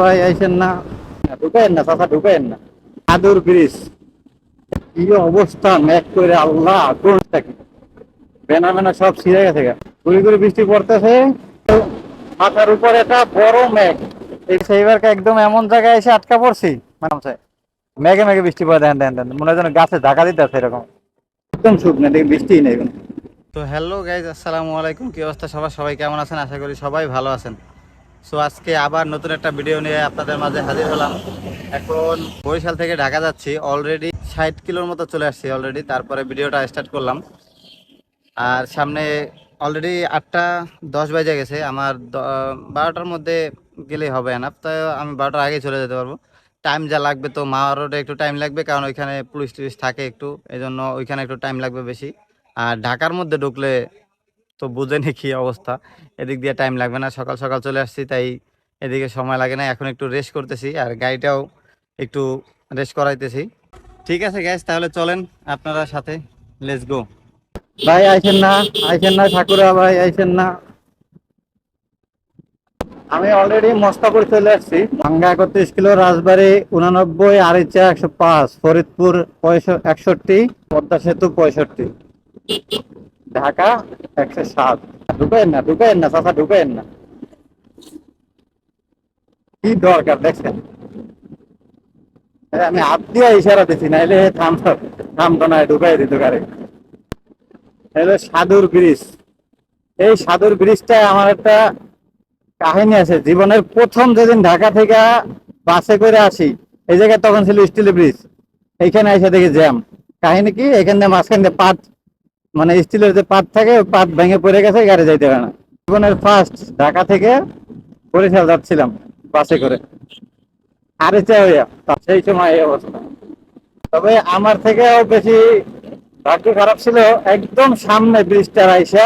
ভাই আইসেন না। ঢুকাইন না চাচা ঢুকাইন না। আদুর ব্রিজ। কি অবস্থা ম্যাক করে আল্লাহ কোনটা কি বেনা বেনা সব ছিঁড়ে গেছে গা। গুড়ি গুড়ি বৃষ্টি পড়তেছে। মাথার উপরে একটা বড় ম্যাগ এই সেইবারকে একদম এমন জায়গায় এসে আটকা পড়ছি। মানে মেঘে মেঘে বৃষ্টি পড়ে দেন দেন দেন মনে হয় যেন গাছে ঢাকা দিতে আছে এরকম। একদম শুকনো দেখি বৃষ্টিই নেই কোনো। তো হ্যালো গাইজ আসসালামু আলাইকুম কি অবস্থা সবার? সবাই কেমন আছেন? আশা করি সবাই ভালো আছেন। সো আজকে আবার নতুন একটা ভিডিও নিয়ে আপনাদের মাঝে হাজির হলাম। এখন বরিশাল থেকে ঢাকা যাচ্ছি। অলরেডি ষাট কিলোর মতো চলে আসছি অলরেডি তারপরে ভিডিওটা স্টার্ট করলাম। আর সামনে অলরেডি আটটা দশ বাজে গেছে। আমার বারোটার মধ্যে গেলেই হবে না তো আমি বারোটার আগে চলে যেতে পারব। টাইম যা লাগবে তো মা রোডে একটু টাইম লাগবে, কারণ ওইখানে পুলিশ টুলিশ থাকে একটু। এই জন্য ওইখানে একটু টাইম লাগবে বেশি। আর ঢাকার মধ্যে ঢুকলে তো বুঝেনি কি অবস্থা। এদিক দিয়ে টাইম লাগবে না, সকাল সকাল চলে আসছি, তাই এদিকে সময় লাগে না এখন একটু রেস্ট করতেছি আর গাড়িটাও একটু রেস্ট করাইতেছি। ঠিক আছে গ্যাস তাহলে চলেন আপনারা সাথে লেটস গো ভাই আইছেন না আইছেন না, ঠাকুরা ভাই আইছেন না। আমি অলরেডি মস্তাপুর চলে আসছি। ভাঙ্গা একত্রিশ কিলো, রাজবাড়ি উনানব্বই আড়াইচা একশো পাঁচ, ফরিদপুর একষট্টি পদ্মা সেতু পঁয়ষট্টি। ঢাকা একশো সাত। ঢুকেন না ঢুকেন না, চাচা, ঢুকেন না। কি দরকার, দেখছেন? আমি হাত দিয়ে ইশারা দিছি, নাইলে থামতো থামতো না, ঢুকাই দিত গাড়ি। হলো সাধুর ব্রিজ। এই সাধুর ব্রিজটা আমার একটা কাহিনী আছে। জীবনের প্রথম যেদিন ঢাকা থেকে বাসে করে আসি, এই জায়গায় তখন ছিল স্টিল ব্রিজ। এইখানে এসে দেখি জ্যাম। কাহিনী কি? এখানে মাঝখান দিয়ে পাট মানে স্টিলের যে পাট থাকে পাট ভেঙে পড়ে গেছে গাড়ি যাইতে পারে না। জীবনের ফার্স্ট ঢাকা থেকে বরিশাল যাচ্ছিলাম বাসে করে। আরে চা হইয়া, তা সেই সময় এই অবস্থা। তবে আমার থেকেও বেশি ভাগ্য খারাপ ছিল, একদম সামনে ব্রিজটার আইসা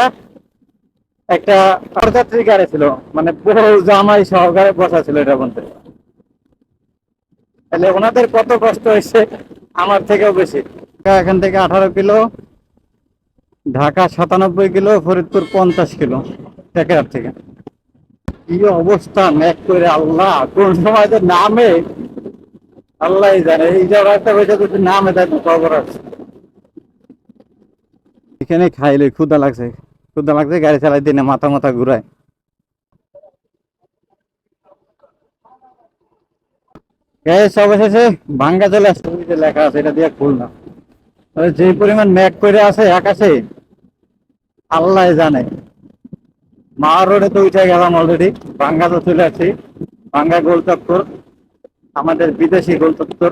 একটা পরযাত্রী গাড়ি ছিল মানে বড় জামাই সহকারে বসা ছিল এটা বলতে তাহলে ওনাদের কত কষ্ট হয়েছে, আমার থেকেও বেশি। এখান থেকে আঠারো কিলো ঢাকা সাতানব্বই কিলো, ফরিদপুর পঞ্চাশ কিলো টেকেরার থেকে। কি অবস্থা, ম্যাক করে আল্লাহ, কোন সময় নামে? আল্লাহ জানে, এই রাস্তা হয়েছে যদি নামে, তাই তো খবর আছে। এখানে খাইলে ক্ষুদা লাগছে ক্ষুদা লাগছে, গাড়ি চালাই দিনে মাথা মাথা ঘুরায়। গ্যাস অবশেষে ভাঙ্গা চলে আসছে লেখা আছে, এটা দিয়ে খুল না যে পরিমাণ ম্যাক করে আছে আকাশে, আল্লাহ জানে। মা রোডে তো উঠে গেলাম অলরেডি ভাঙ্গা তো চলে আসছি। ভাঙ্গা গোল চত্বর, আমাদের বিদেশি গোল চত্বর।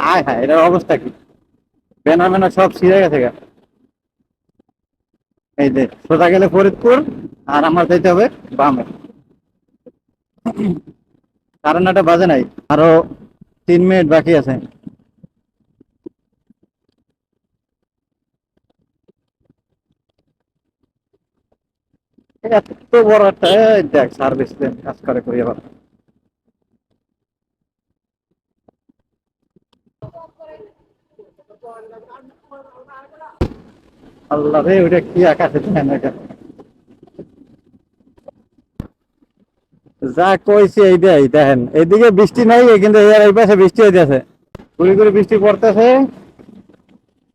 আয় হ্যাঁ এটার অবস্থা কি? বেনা বেনা সব ছিঁড়ে গেছে গা। এই যে, সোজা গেলে ফরিদপুর, আর আমার যেতে হবে বামে। কারণ একটা বাজে নাই। আরও তিন মিনিট বাকি আছে। এত বড় একটা, এই দেখ সার্ভিস কাজ করে করি আবার। আল্লাহ রে ওটা কি আকাশে দেখেন এটা যা কইছে এইটাই দেখেন। এদিকে বৃষ্টি নাই, কিন্তু এই পাশে বৃষ্টি হইতেছে। গুড়ি গুড়ি বৃষ্টি পড়তেছে,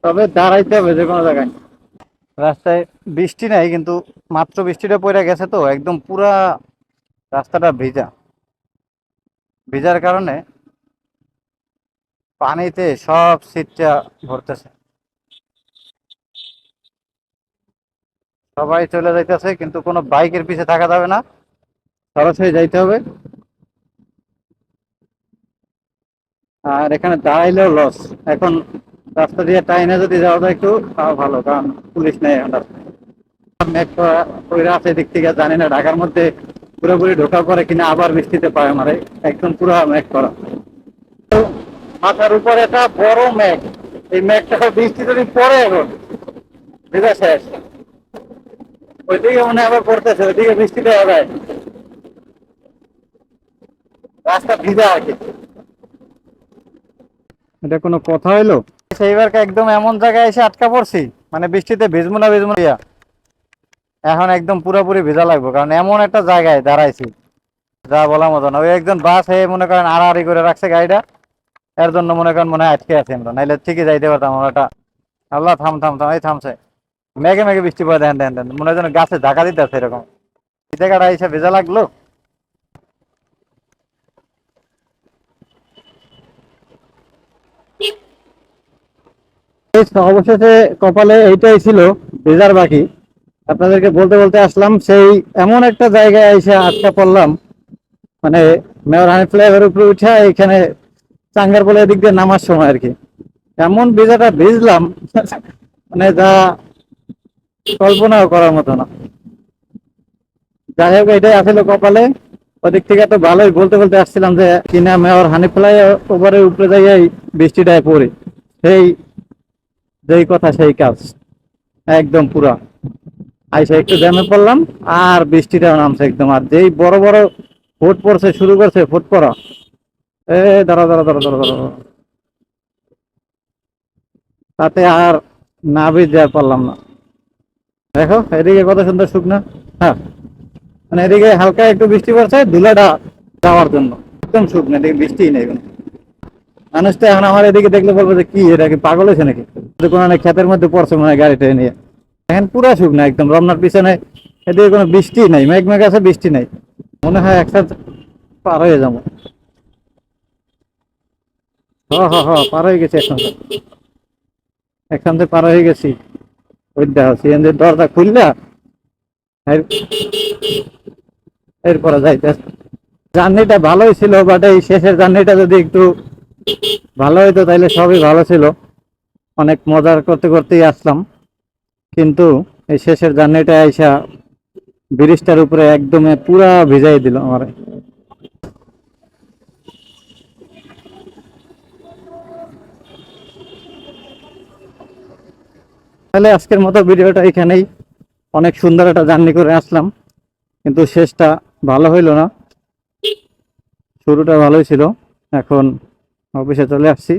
তবে দাঁড়াইতে হবে যে কোনো জায়গায়। রাস্তায় বৃষ্টি নাই, কিন্তু মাত্র বৃষ্টিটা পড়ে গেছে তো, একদম পুরা রাস্তাটা ভিজা। ভিজার কারণে পানিতে সব সিটটা ভরতেছে। সবাই চলে যাইতেছে, কিন্তু কোনো বাইকের পিছে থাকা যাবে না। সরাসরি যাইতে হবে। আর এখানে দাঁড়াইলেও লস এখন রাস্তা দিয়ে টাইনে যদি যাওয়া একটু, তাও ভালো, কারণ পুলিশ নেই এখন রাস্তায়। আছে এদিক থেকে, জানি না, ঢাকার মধ্যে পুরোপুরি ঢোকার পরে কিনা আবার বৃষ্টিতে পায় আমার। একদম পুরো মেঘ করা। মাথার উপরে একটা বড় মেঘ। এই মেঘটা বৃষ্টি যদি পড়ে এখন, ভেজা শেষ। ওইদিকে মনে আবার পড়তেছে, ওইদিকে বৃষ্টিটা হবে। রাস্তা ভিজা আর কি। এটা কোনো কথা সেইবারকে একদম এমন জায়গায় এসে আটকা পড়ছি? মানে বৃষ্টিতে ভিজবো না এখন একদম পুরোপুরি ভেজা লাগবে, কারণ এমন একটা জায়গায় দাঁড়াইছি, যা বলা মতো না। ওই একজন বাস হয়ে মনে করেন আড়াআড়ি করে রাখছে গাড়িটা, এর জন্য মনে করেন মনে হয় আটকে আছি আমরা। নাইলে ঠিকই যাইতে পারতাম আমরা আল্লাহ, থাম থাম থাম, এই থামছে। মেঘে মেঘে বৃষ্টি পড়ে, দেন দেন দেন মনে হয় যেন গাছে ধাক্কা দিতে আছে এরকম। এই জায়গাটা লাগল। অবশেষে কপালে এইটাই ছিল ভেজার বাকি। আপনাদেরকে বলতে বলতে আসলাম, সেই এমন একটা জায়গায় এসে আটকা পড়লাম। মানে মেয়র হানি ফ্লাইওভার উপরে উঠে এখানে চাঙ্গার বলে এদিক দিয়ে নামার সময় আর কি। এমন ভিজাটা ভিজলাম মানে যা কল্পনাও করার মতো না। যাই হোক, এটাই আসলে কপালে। ওদিক থেকে তো ভালোই বলতে বলতে আসছিলাম যে কিনা মেয়র হানি ফ্লাই ওভারের উপরে যাই বৃষ্টিটায় পড়ে। সেই যেই কথা সেই কাজ। একদম পুরা। আইসা একটু জ্যামে পড়লাম, আর বৃষ্টিটাও নামছে একদম। আর যেই বড় বড় ফুট পড়ছে, শুরু করছে ফুট পড়া। এ, দাঁড়া দাঁড়া দাঁড়া দাঁড়া তাতে আর না ভিজতে পারলাম না। দেখো, এদিকে কত সুন্দর শুকনা। হ্যাঁ। মানে এদিকে হালকা একটু বৃষ্টি পড়ছে, ধুলাটা যাওয়ার জন্য। একদম শুকনো, এদিকে বৃষ্টিই নেই কোনো। মানুষ তো এখন আমার এদিকে দেখলে বলব যে, কি, এটা কি পাগল হয়েছে নাকি? কোনো ক্ষেতের মধ্যে পড়ছে মনে হয় গাড়িটা নিয়ে। এখন পুরা শুকনো একদম রমনার পিছনে এদিকে কোনো বৃষ্টি নাই মেঘ মেঘ আছে, বৃষ্টি নাই। মনে হয় একসাথে পার হয়ে যাব। হ হ হ, পার হয়ে গেছি এখন। এখান থেকে পার হয়ে গেছি। ওই দেখো সিএনজির দরজা খুললা এর- এরপরে যাইতে জার্নিটা ভালোই ছিল বাট এই শেষের জার্নিটা যদি একটু ভালো হইতো তাইলে সবই ভালো ছিল। অনেক মজার করতে করতেই আসলাম। কিন্তু এই শেষের জার্নিটা আইসা ব্রিজটার উপরে একদমে পুরা ভিজাই দিল আমার। তাহলে আজকের মতো ভিডিওটা এখানেই। অনেক সুন্দর একটা জার্নি করে আসলাম। কিন্তু শেষটা ভালো হইল না। শুরুটা ভালোই ছিল। এখন অফিসে চলে আসছি।